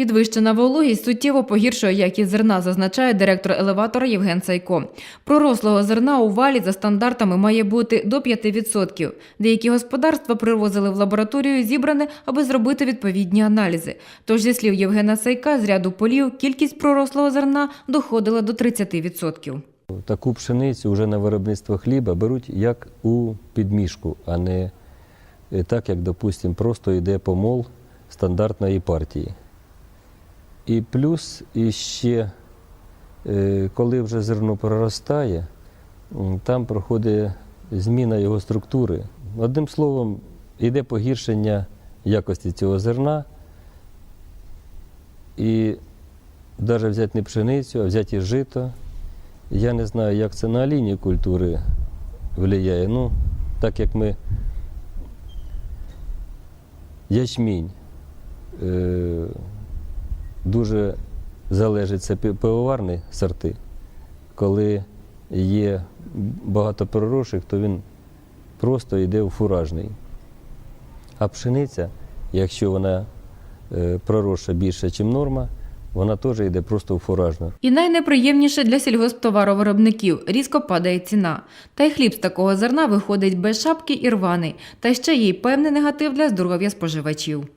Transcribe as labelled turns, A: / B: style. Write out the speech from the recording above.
A: Підвищена вологість суттєво погіршує якість зерна, зазначає директор елеватора Євген Сайко. Пророслого зерна у валі за стандартами має бути до 5%. Деякі господарства привозили в лабораторію зібране, аби зробити відповідні аналізи. Тож, зі слів Євгена Сайка, з ряду полів кількість пророслого зерна доходила до 30%.
B: Таку пшеницю вже на виробництво хліба беруть як у підмішку, а не е, так, як, допустимо, просто йде помол стандартної партії. І плюс іще, е, коли вже зерно проростає, там проходить зміна його структури. Одним словом, йде погіршення якості цього зерна. І навіть взяти не пшеницю, а взяти і жито. Я не знаю, як це на лінії культури впливає. Ну, так як ми ячмінь е, дуже залежить це пивоварні сорти. Коли є багато проросших, то він просто йде у фуражний. А пшениця, якщо вона е, проросша більше, ніж норма, вона теж йде просто у фуражну.
A: І найнеприємніше для сільгосптоваровиробників – різко падає ціна. Та й хліб з такого зерна виходить без шапки і рваний, та ще є й певний негатив для здоров'я споживачів.